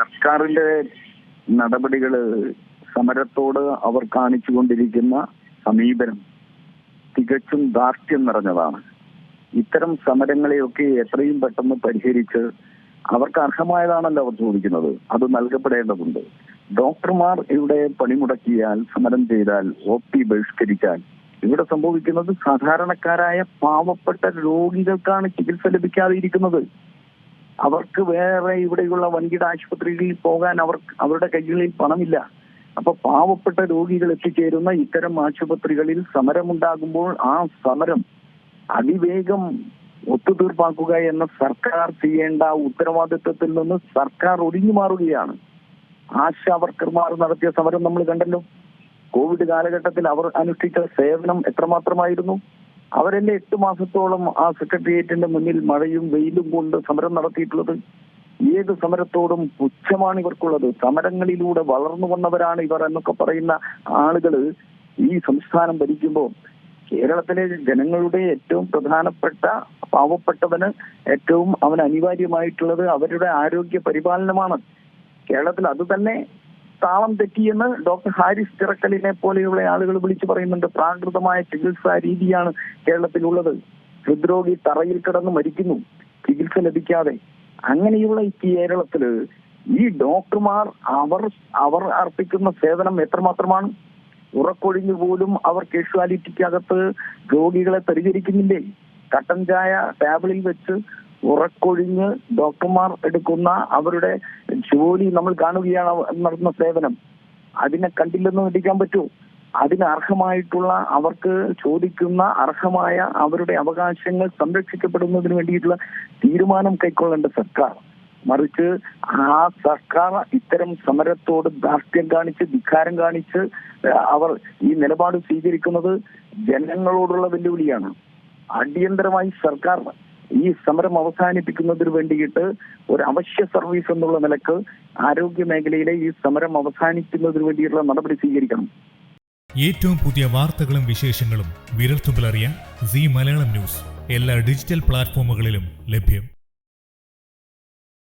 സർക്കാരിന്റെ നടപടികൾ സമരത്തോട് അവർ കാണിച്ചുകൊണ്ടിരിക്കുന്ന സമീപനം തികച്ചും ദാർഢ്യം നിറഞ്ഞതാണ്. ഇത്തരം സമരങ്ങളെയൊക്കെ എത്രയും പെട്ടെന്ന് പരിഹരിച്ച് അവർക്ക് അർഹമായതാണല്ലോ അവർ ചോദിക്കുന്നത്. അത് നൽകപ്പെടേണ്ടതുണ്ട്. ഡോക്ടർമാർ ഇവിടെ പണിമുടക്കിയാൽ സമരം ചെയ്താൽ ഒ പി ബഹിഷ്കരിച്ചാൽ ഇവിടെ സംഭവിക്കുന്നത് സാധാരണക്കാരായ പാവപ്പെട്ട രോഗികൾക്കാണ് ചികിത്സ ലഭിക്കാതെ ഇരിക്കുന്നത് അവർക്ക് വേറെ ഇവിടെയുള്ള വൻകിട ആശുപത്രികളിൽ പോകാൻ അവർക്ക് അവരുടെ കൈകളിൽ പണമില്ല. അപ്പൊ പാവപ്പെട്ട രോഗികൾ എത്തിച്ചേരുന്ന ഇത്തരം ആശുപത്രികളിൽ സമരമുണ്ടാകുമ്പോൾ ആ സമരം അതിവേഗം ഒത്തുതീർപ്പാക്കുക എന്ന സർക്കാർ ചെയ്യേണ്ട ഉത്തരവാദിത്വത്തിൽ നിന്ന് സർക്കാർ ഒഴിഞ്ഞു മാറുകയാണ്. ആശാ വർക്കർമാർ നടത്തിയ സമരം നമ്മൾ കണ്ടല്ലോ. കോവിഡ് കാലഘട്ടത്തിൽ അവർ അനുഷ്ഠിച്ച സേവനം എത്രമാത്രമായിരുന്നു? അവരല്ലേ എട്ട് മാസത്തോളം ആ സെക്രട്ടേറിയറ്റിന്റെ മുന്നിൽ മഴയും വെയിലും കൊണ്ട് സമരം നടത്തിയിട്ടുള്ളത്. ഏത് സമരത്തോടും പുച്ഛമാണ് ഇവർക്കുള്ളത്. സമരങ്ങളിലൂടെ വളർന്നു വന്നവരാണ് ഇവർ എന്നൊക്കെ പറയുന്ന ആളുകൾ ഈ സംസ്ഥാനം ഭരിക്കുമ്പോൾ കേരളത്തിലെ ജനങ്ങളുടെ ഏറ്റവും പ്രധാനപ്പെട്ട പാവപ്പെട്ടവന് ഏറ്റവും അവന് അനിവാര്യമായിട്ടുള്ളത് അവരുടെ ആരോഗ്യ പരിപാലനമാണ്. കേരളത്തിൽ അത് തന്നെ താളം തെറ്റിയെന്ന് ഡോക്ടർ ഹാരിസ് തിറക്കലിനെ പോലെയുള്ള ആളുകൾ വിളിച്ചു പറയുന്നുണ്ട്. പ്രാകൃതമായ ചികിത്സാ രീതിയാണ് കേരളത്തിലുള്ളത്. ഹൃദ്രോഗി തറയിൽ കിടന്ന് മരിക്കുന്നു. ചികിത്സ ലഭിക്കാതെ. അങ്ങനെയുള്ള ഈ കേരളത്തിൽ ഈ ഡോക്ടർമാർ അവർ അവർ അർപ്പിക്കുന്ന സേവനം എത്രമാത്രമാണ്? ഉറക്കൊഴിഞ്ഞു പോലും അവർ കേഷ്വാലിറ്റിക്കകത്ത് രോഗികളെ പരിചരിക്കുന്നില്ലേ? കട്ടൻ ചായ ടേബിളിൽ വെച്ച് ഉറക്കൊഴിഞ്ഞ് ഡോക്ടർമാർ എടുക്കുന്ന അവരുടെ ജോലി നമ്മൾ കാണുകയാണ് നടത്തുന്ന സേവനം. അതിനെ കണ്ടില്ലെന്ന് നടിക്കാൻ പറ്റൂ. അതിന് അർഹമായിട്ടുള്ള അവർക്ക് ചോദിക്കുന്ന അർഹമായ അവരുടെ അവകാശങ്ങൾ സംരക്ഷിക്കപ്പെടുന്നതിന് വേണ്ടിയിട്ടുള്ള തീരുമാനം കൈക്കൊള്ളേണ്ട സർക്കാർ. മറിച്ച് ആ സർക്കാർ ഇത്തരം സമരത്തോട് ധാർഷ്ട്യം കാണിച്ച് ധിക്കാരം കാണിച്ച് അവർ ഈ നിലപാട് സ്വീകരിക്കുന്നത് ജനങ്ങളോടുള്ള വെല്ലുവിളിയാണ്. അടിയന്തരമായി സർക്കാർ ഈ സമരം അവസാനിപ്പിക്കുന്നതിന് വേണ്ടിയിട്ട് ഒരു അവശ്യ സർവീസ് എന്നുള്ള നിലയ്ക്ക് ആരോഗ്യ മേഖലയിലെ ഈ സമരം അവസാനിക്കുന്നതിന് വേണ്ടിയിട്ടുള്ള നടപടി സ്വീകരിക്കണം. ഏറ്റവും പുതിയ വാർത്തകളും വിശേഷങ്ങളും വിരൽത്തുമ്പിലറിയാൻ സി മലയാളം ന്യൂസ്. എല്ലാ ഡിജിറ്റൽ പ്ലാറ്റ്ഫോമുകളിലും ലഭ്യം.